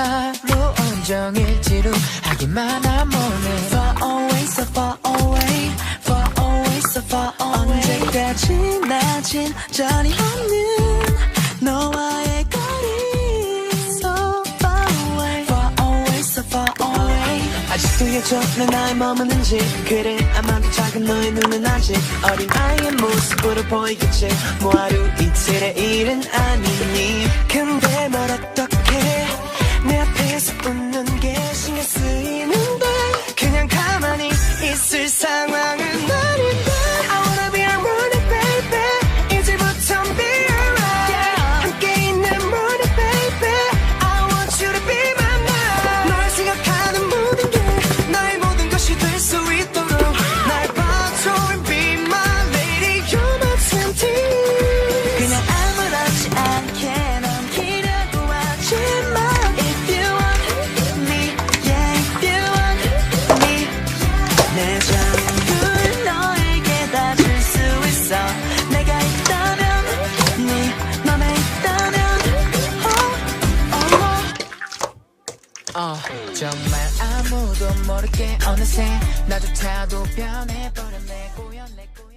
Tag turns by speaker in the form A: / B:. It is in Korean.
A: 하루 온종일 지루하기만 한 몸을
B: Far away, so far away, far away, so far away. 언제까지나 진전이 없는 너와의 거리. So far away, far away, so far away. 아직도 여전해 나의 머무는지 그래 아마도 작은 너의 눈은 아직 어린아이의 모습으로 보이겠지 뭐 하루 이틀의 일은 아니니 어.
A: 정말 아무도 모르게 어느새 나조차도 변해버렸네. 고연 내 고연